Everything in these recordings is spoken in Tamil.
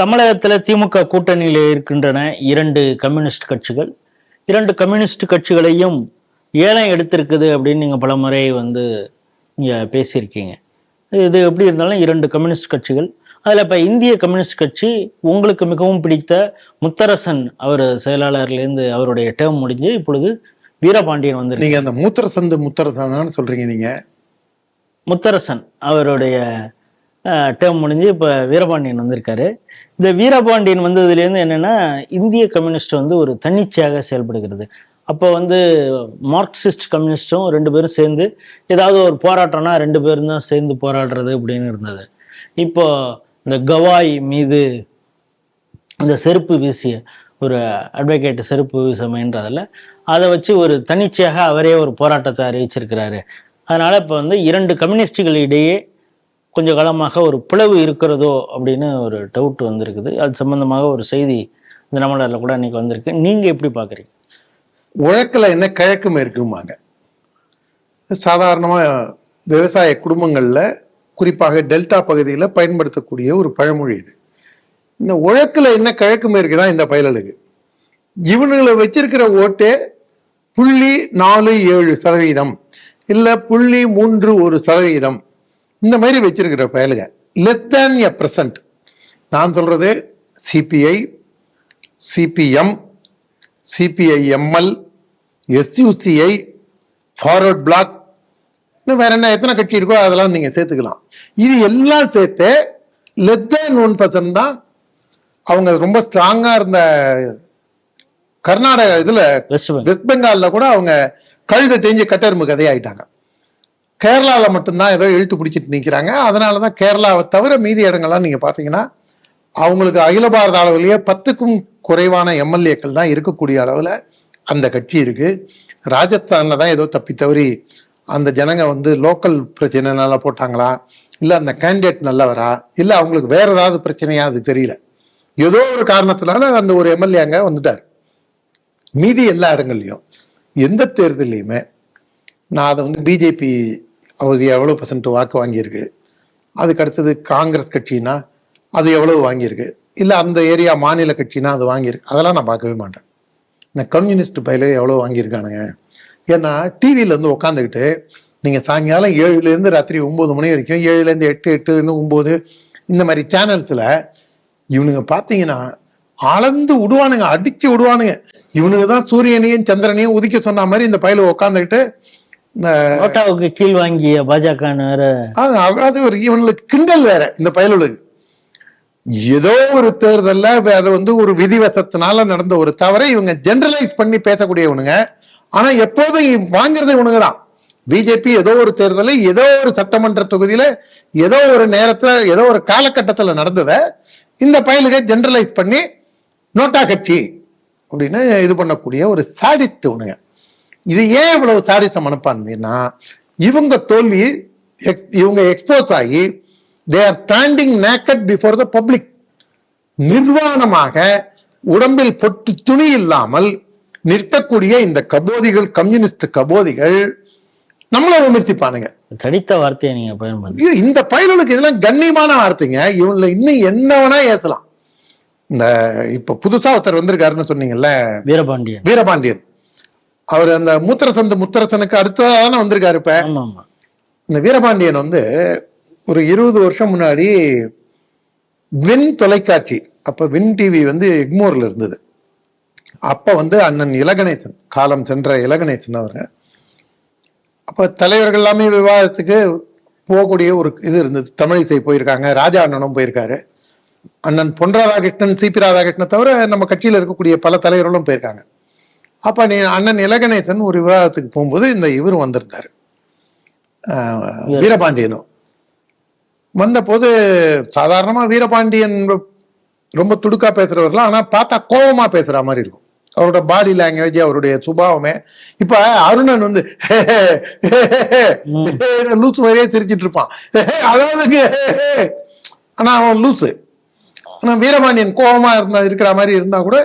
தமிழகத்தில் திமுக கூட்டணியில் இருக்கின்றன இரண்டு கம்யூனிஸ்ட் கட்சிகள். இரண்டு கம்யூனிஸ்ட் கட்சிகளையும் ஏலம் எடுத்திருக்குது அப்படின்னு நீங்கள் பல முறை வந்து இங்கே பேசியிருக்கீங்க. இது எப்படி இருந்தாலும் இரண்டு கம்யூனிஸ்ட் கட்சிகள். அதில் இப்போ இந்திய கம்யூனிஸ்ட் கட்சி உங்களுக்கு மிகவும் பிடித்த முத்தரசன் அவர் செயலாளர்லேருந்து அவருடைய டேர்ம் முடிஞ்சு இப்பொழுது வீரபாண்டியன் வந்து நீங்க அந்த மூத்திர சந்து முத்திர சந்தான்னு சொல்றீங்க நீங்க? முத்தரசன் அவருடைய டேர்ம் முடிஞ்சு இப்போ வீரபாண்டியன் வந்திருக்காரு. இந்த வீரபாண்டியன் வந்ததுலேருந்து என்னென்னா இந்திய கம்யூனிஸ்ட் வந்து ஒரு தன்னிச்சையாக செயல்படுகிறது. அப்போ வந்து மார்க்சிஸ்ட் கம்யூனிஸ்ட்டும் ரெண்டு பேரும் சேர்ந்து ஏதாவது ஒரு போராட்டம்னா ரெண்டு பேரும் தான் சேர்ந்து போராடுறது அப்படின்னு இருந்தது. இப்போ இந்த கவாய் மீது இந்த செருப்பு வீசிய ஒரு அட்வொகேட் செருப்பு வீச அதை வச்சு ஒரு தன்னிச்சையாக அவரே ஒரு போராட்டத்தை அறிவிச்சிருக்கிறாரு. அதனால் இப்போ வந்து இரண்டு கம்யூனிஸ்டுகளிடையே கொஞ்ச காலமாக ஒரு பிளவு இருக்கிறதோ அப்படின்னு ஒரு டவுட் வந்திருக்குது. அது சம்பந்தமாக ஒரு செய்தி இந்த நம்மளரில் கூட இன்னைக்கு வந்திருக்கு. நீங்க எப்படி பாக்குறீங்க? உழக்கில் என்ன கிழக்கும் இருக்குமாங்க சாதாரணமாக விவசாய குடும்பங்களில் குறிப்பாக டெல்டா பகுதியில் பயன்படுத்தக்கூடிய ஒரு பழமொழி இது. இந்த உழக்கில் என்ன கிழக்கும் இருக்குதான் இந்த பயலழுகு. இவனுங்களை வச்சிருக்கிற ஓட்டே புள்ளி நாலு ஏழு சதவீதம். இல்லை புள்ளி மூன்று ஒரு சதவீதம். இந்த மாதிரி வச்சிருக்கிற பயலுக லெஸ் தேன் எ பிரசன்ட் நான் சொல்றது C P I C P M C P I M L S U C I Forward Bloc இன்னும் வேற என்ன எத்தனை கட்சி இருக்கோ அதெல்லாம் நீங்க சேர்த்துக்கலாம். இது எல்லாம் சேர்த்து லெஸ் தேன் ஒன் பர்சன்ட் தான் அவங்க ரொம்ப ஸ்ட்ராங்கா இருந்த கர்நாடக இதுல வெஸ்ட் பெங்கால் வெஸ்ட் பெங்கால்ல கூட அவங்க கழுதை தேஞ்சு கட்டெரும்பு கதையாயிட்டாங்க. கேரளாவில் மட்டும்தான் ஏதோ இழுத்து பிடிச்சிட்டு நிற்கிறாங்க அதனால தான் கேரளாவை தவிர மீதி இடங்கள்லாம் நீங்கள் பார்த்தீங்கன்னா அவங்களுக்கு அகில பாரத அளவிலேயே பத்துக்கும் குறைவான எம்எல்ஏக்கள் தான் இருக்கக்கூடிய அளவில் அந்த கட்சி இருக்குது ராஜஸ்தானில் தான் ஏதோ தப்பி தவறி அந்த ஜனங்க வந்து லோக்கல் பிரச்சனைனால போட்டாங்களா? இல்லை அந்த கேண்டிடேட் நல்லவரா? இல்லை அவங்களுக்கு வேற ஏதாவது பிரச்சனையா? அது தெரியல. ஏதோ ஒரு காரணத்தினால அந்த ஒரு எம்எல்ஏ அங்கே வந்துட்டார். மீதி எல்லா இடங்கள்லையும் எந்த தேர்தலையுமே நான் அதை வந்து பிஜேபி அவர் எவ்வளோ பர்சன்ட் வாக்கு வாங்கியிருக்கு? அதுக்கு அடுத்தது காங்கிரஸ் கட்சினா அது எவ்வளவு வாங்கியிருக்கு? இல்லை அந்த ஏரியா மாநில கட்சினா அது வாங்கியிருக்கு? அதெல்லாம் நான் பார்க்கவே மாட்டேன். இந்த கம்யூனிஸ்ட் பயில எவ்வளோ வாங்கியிருக்கானுங்க? ஏன்னா டிவியிலேருந்து உட்காந்துக்கிட்டு நீங்கள் சாயங்காலம் ஏழுலேருந்து ராத்திரி ஒம்பது மணி வரைக்கும் ஏழுலேருந்து எட்டு எட்டுலேருந்து ஒம்பது இந்த மாதிரி சேனல்ஸில் இவனுங்க பார்த்தீங்கன்னா அளந்து விடுவானுங்க அடித்து விடுவானுங்க. இவனுங்க தான் சூரியனையும் சந்திரனையும் உதிக்க சொன்ன மாதிரி இந்த பயில உட்காந்துக்கிட்டு இந்த நோட்டாவுக்கு கீழ் வாங்கிய பாஜகன்னு வேற அது ஒரு இவனுக்கு கிண்டல் வேற இந்த பயலுக்கு ஏதோ ஒரு தேர்தல்ல அது வந்து ஒரு விதிவசத்தினால நடந்த ஒரு தவறை இவங்க ஜெனரலைஸ் பண்ணி பேசக்கூடியவனுங்க. ஆனா எப்போதும் வாங்குறது இவனுங்க தான் பிஜேபி ஏதோ ஒரு தேர்தலில் ஏதோ ஒரு சட்டமன்ற தொகுதியில ஏதோ ஒரு நேரத்துல ஏதோ ஒரு காலகட்டத்துல நடந்ததை இந்த பயலுக ஜெனரலைஸ் பண்ணி நோட்டா கட்சி அப்படின்னு இது பண்ணக்கூடிய ஒரு சாடிஸ்ட் இவனுங்க. இது ஏன் இவ்வளவு சாடித்த மனப்பான்மைன்னா இவங்க தோல்வி இவங்க எக்ஸ்போஸ் ஆகி they are standing naked before the public நிர்வாணமாக உடம்பில் பொட்டு துணி இல்லாமல் நிற்கக்கூடிய இந்த கபோதிகள் கம்யூனிஸ்ட் கபோதிகள் நம்மள விமர்சிப்பானுங்க தடித்த வார்த்தையை நீங்க பயன்படுத்த இந்த பயலுக்கு இதெல்லாம் கண்ணியமான வார்த்தைங்க. இவங்களை இன்னும் என்ன வேணா ஏத்தலாம். இந்த இப்ப புதுசா ஒருத்தர் வந்திருக்காருன்னு சொன்னீங்கல்ல வீரபாண்டியன். வீரபாண்டியன். அவர் அந்த முத்தரசந்து முத்தரசனுக்கு அடுத்ததான வந்திருக்காரு இப்ப. இந்த வீரபாண்டியன் வந்து ஒரு இருபது வருஷம் முன்னாடி வின் தொலைக்காட்சி அப்ப வின் டிவி வந்து எக்மோர்ல இருந்தது. அப்ப வந்து அண்ணன் இலகணேசன் காலம் சென்ற இலகணேசன் அவர். அப்ப தலைவர்கள் எல்லாமே விவாதத்துக்கு போகக்கூடிய ஒரு இது இருந்தது. தமிழிசை போயிருக்காங்க ராஜா அண்ணனும் போயிருக்காரு. அண்ணன் பொன் ராதாகிருஷ்ணன் சிபி ராதாகிருஷ்ணன் தவிர நம்ம கட்சியில் இருக்கக்கூடிய பல தலைவர்களும் போயிருக்காங்க. அப்ப நீ அண்ணன் இலகணேசன் ஒரு விவாதத்துக்கு போகும்போது இந்த இவர் வந்திருந்தாரு. வீரபாண்டியனும். வந்தபோது சாதாரணமா வீரபாண்டியன் ரொம்ப துடுக்கா பேசுறவர்லாம் ஆனா பார்த்தா கோவமா பேசுற மாதிரி இருக்கும். அவரோட பாடி லாங்குவேஜ் அவருடைய சுபாவமே. இப்ப அருணன் வந்து லூசு மாதிரியே சிரிச்சிட்டு இருப்பான். அதாவது ஆனா அவன் லூசு. ஆனா வீரபாண்டியன் கோவமா இருந்தா இருக்கிற மாதிரி இருந்தா கூட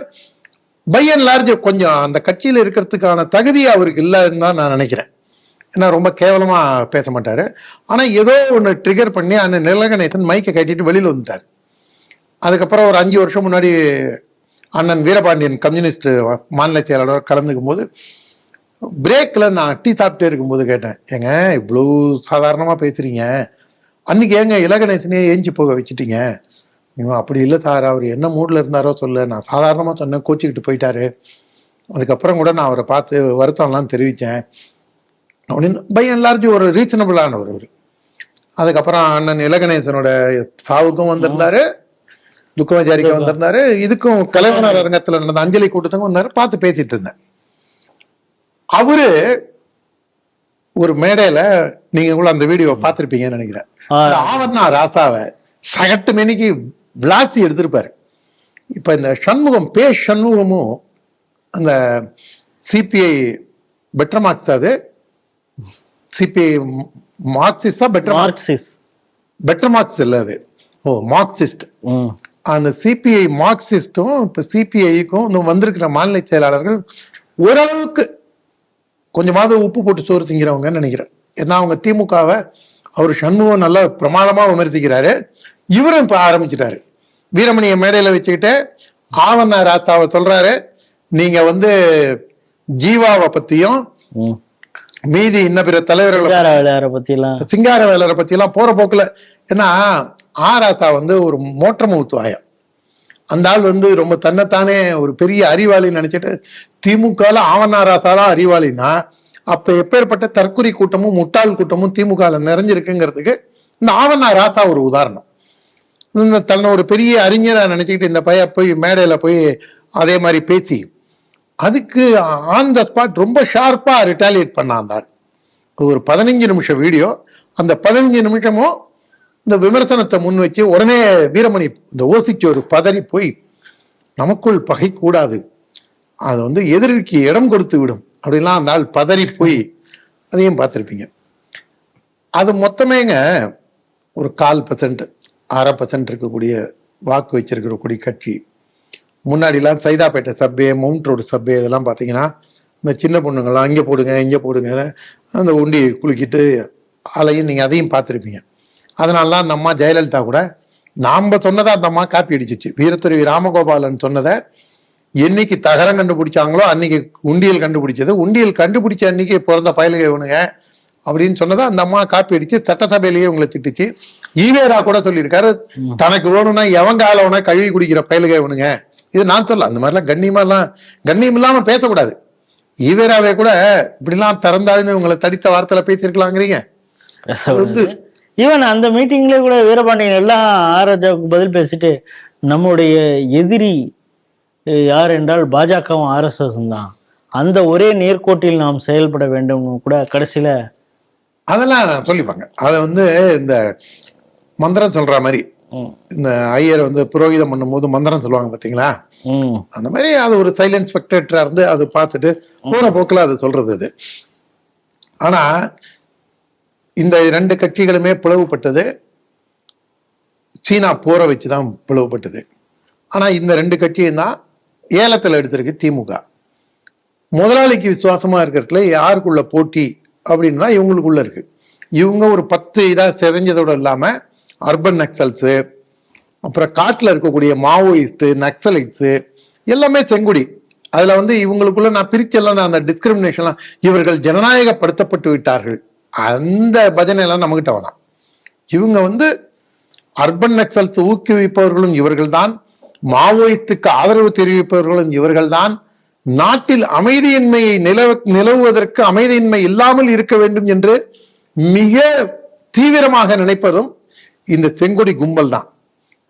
பை அண்ட் லார்ஜ் கொஞ்சம் அந்த கட்சியில் இருக்கிறதுக்கான தகுதி அவருக்கு இல்லைன்னு தான் நான் நினைக்கிறேன். ஏன்னா ரொம்ப கேவலமாக பேச மாட்டார். ஆனால் ஏதோ ஒன்று ட்ரிகர் பண்ணி அந்த நிலகணேசன் மைக்கை கட்டிட்டு வெளியில் வந்துட்டார். அதுக்கப்புறம் ஒரு அஞ்சு வருஷம் முன்னாடி அண்ணன் வீரபாண்டியன் கம்யூனிஸ்ட் மாநில செயலாளர் கலந்துக்கும் போது பிரேக்கில் நான் டீ சாப்பிட்டே இருக்கும்போது கேட்டேன் ஏங்க இவ்வளோ சாதாரணமாக பேசுகிறீங்க அன்னைக்கு ஏங்க இலகணேசனையே ஏஞ்சி போக வச்சுட்டீங்க? இவன் அப்படி இல்லை சார். அவர் என்ன மூடில் இருந்தாரோ சொல்ல. நான் சாதாரணமாக சொன்னேன் கோச்சிக்கிட்டு போயிட்டாரு. அதுக்கப்புறம் கூட நான் அவரை பார்த்து வருத்தம்லாம் தெரிவித்தேன் அப்படின்னு பை லார்ஜ் ஒரு ரீசனபிளானவர் அவர் அதுக்கப்புறம் அண்ணன் இலகணேசனோட சாவுக்கும் வந்திருந்தாரு. துக்கமச்சாரிக்கு வந்திருந்தாரு. இதுக்கும் கலைவனர் அரங்கத்துல நடந்த அஞ்சலி கூட்டத்துக்கும் வந்தாரு. பார்த்து பேசிட்டு இருந்தேன். அவரு ஒரு மேடையில நீங்க கூட அந்த வீடியோ பார்த்திருப்பீங்கன்னு நினைக்கிறேன். ஆ. அந்த ஆவர்ணா ராசாவை சகட்டு மெனிக்கு விளாசி எடுத்திருப்பாரு. இப்ப இந்த சண்முகம் பே சண்முகமும் அந்த C P I better marks அது. சிபிஐ மார்க்சிஸ்டா பெட்டர் மார்க்சிஸ்ட் பெட்டர் மார்க்ஸ் இல்லை அது. ஓ மார்க்சிஸ்ட் அந்த சிபிஐ மார்க்சிஸ்டும் இப்போ சிபிஐக்கும் இந்த வந்திருக்கிற மாநில செயலாளர்கள் ஓரளவுக்கு கொஞ்சமாவது உப்பு போட்டு சோறு திங்கிறவங்கன்னு நினைக்கிறேன். ஏன்னா அவங்க திமுகவை அவர் சண்முகம் நல்லா பிரமாதமா விமர்சிக்கிறாரு. இவரும் இப்போ ஆரம்பிச்சிட்டாரு. வீரமணியை மேடையில் வச்சுக்கிட்டு ஆவண்ணா ராத்தாவை சொல்றாரு. நீங்க வந்து ஜீவாவை பத்தியும் மீதி இன்ன பிற தலைவர்களை பத்திலாம். சிங்கார வேலரை பத்தி எல்லாம் போற போக்குல ஏன்னா ஆராசா வந்து ஒரு மோட்டர் மூத்துவாயம் அந்த ஆள் வந்து ரொம்ப தன்னைத்தானே ஒரு பெரிய அறிவாளின்னு நினைச்சிட்டு திமுகல ஆவணாராசா தான் அறிவாளின்னா அப்ப எப்பேற்பட்ட தற்குறி கூட்டமும் முட்டாள் கூட்டமும் திமுகல நிறைஞ்சிருக்குங்கிறதுக்கு இந்த ஆவணா ராசா ஒரு உதாரணம். தன்னை ஒரு பெரிய அறிஞராக நினச்சிக்கிட்டு இந்த பையன் போய் மேடையில் போய் அதே மாதிரி பேசி அதுக்கு ஆன் த ஸ்பாட் ரொம்ப ஷார்ப்பாக ரிட்டாலியேட் பண்ணாந்தாள் அது ஒரு பதினஞ்சு நிமிஷம் வீடியோ அந்த பதினஞ்சு நிமிஷமும் இந்த விமர்சனத்தை முன் வச்சு உடனே வீரமணி இந்த ஓசிச்சு ஒரு பதறி போய் நமக்குள் பகை கூடாது. அது வந்து எதிரிக்கு இடம் கொடுத்து விடும். அப்படிலாம் அந்த ஆள் பதறி போய் அதையும் பார்த்துருப்பீங்க. அது மொத்தமேங்க ஒரு கால் பர்சன்ட் அரை பர்சன்ட் இருக்கக்கூடிய வாக்கு வச்சிருக்கக்கூடிய கட்சி. முன்னாடிலாம் Saidapet subway mount road subway இதெல்லாம் பார்த்தீங்கன்னா இந்த சின்ன பொண்ணுங்கள்லாம் இங்கே போடுங்க இங்கே போடுங்க அந்த உண்டி குலுக்கிட்டு அலையும் நீங்கள் அதையும் பார்த்துருப்பீங்க. அதனாலலாம் அந்த அம்மா ஜெயலலிதா கூட நாம் சொன்னதை அந்த அம்மா காப்பி அடிச்சிச்சு. வீரத்துறவி ராமகோபாலன் சொன்னதை என்னைக்கு தகரம் கண்டுபிடிச்சாங்களோ அன்னைக்கு உண்டியல் கண்டுபிடிச்சது. உண்டியல் கண்டுபிடிச்ச அன்னைக்கு பிறந்த பயலுக இவனுங்க அப்படின்னு சொன்னதை அந்த அம்மா காப்பி அடித்து சட்டசபையிலேயே உங்களை திட்டுச்சு. ஈவேரா கூட சொல்லியிருக்காரு தனக்கு வேணும்னா எவன் காலவனா கழுவி குடிக்கிற பயலுக இவனுங்க இது நான் சொல்ல அந்த மாதிரிலாம் கண்ணியமாலாம் கண்ணியம் இல்லாம பேசக்கூடாது. ஈவேராவே கூட இப்படிலாம் திறந்தாலுன்னு உங்களை தடித்த வார்த்தையில பேசியிருக்கலாங்கிறீங்க. வந்து ஈவன் அந்த மீட்டிங்ல கூட வீரபாண்டியன் எல்லாம் ஆராஜாவுக்கு பதில் பேசிட்டு நம்முடைய எதிரி யார் என்றால் பாஜகவும் ஆர்எஸ்எஸ் தான். அந்த ஒரே நேர்கோட்டில் நாம் செயல்பட வேண்டும் கூட கடைசியில அதெல்லாம் சொல்லிப்பாங்க. அதை வந்து இந்த மந்திரம் சொல்ற மாதிரி. இந்த ஐயர் வந்து புரோகிதம் பண்ணும்போது மந்திரம் சொல்லுவாங்க பாத்தீங்களா? அந்த மாதிரி அது ஒரு சைலண்ட் ஸ்பெக்டேட்டரா இருந்து அது பார்த்துட்டு போற போக்குல அது சொல்றது அது ஆனா இந்த ரெண்டு கட்சிகளுமே பிளவுபட்டது. சீனா போரை வச்சுதான் பிளவுபட்டது. ஆனா இந்த ரெண்டு கட்சியும் தான் ஏலத்தில் எடுத்திருக்கு திமுக. முதலாளிக்கு விசுவாசமா இருக்கிறதுல யாருக்குள்ள போட்டி அப்படின்னு தான் இவங்களுக்குள்ள இருக்கு. இவங்க ஒரு பத்து இதா செதஞ்சதோட இல்லாம அர்பன் நக்சல்ஸு அப்புறம் காட்டில் இருக்கக்கூடிய மாவோயிஸ்ட்டு நக்சலைட்ஸு எல்லாமே செங்குடி. அதில் வந்து இவங்களுக்குள்ள நான் பிரிச்செல்லாம் நான் அந்த டிஸ்கிரிமினேஷன்லாம் இவர்கள் ஜனநாயகப்படுத்தப்பட்டு விட்டார்கள். அந்த பஜனை எல்லாம் நம்மகிட்ட வேணாம். இவங்க வந்து அர்பன் நக்சல்ஸ் ஊக்குவிப்பவர்களும் இவர்கள்தான். மாவோயிஸ்டுக்கு ஆதரவு தெரிவிப்பவர்களும் இவர்கள்தான். நாட்டில் அமைதியின்மையை நிலவ நிலவுவதற்கு அமைதியின்மை இல்லாமல் இருக்க வேண்டும் என்று மிக தீவிரமாக நினைப்பதும் இந்த செங்கொடி கும்பல் தான்.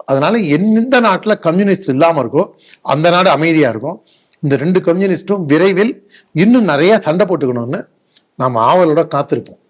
அதனால எந்த நாட்டில் கம்யூனிஸ்ட் இல்லாமல் இருக்கோ அந்த நாடு அமைதியாக இருக்கும். இந்த ரெண்டு கம்யூனிஸ்டும் விரைவில் இன்னும் நிறையா சண்டை போட்டுக்கணும்னு நாம் ஆவலோட காத்திருப்போம்.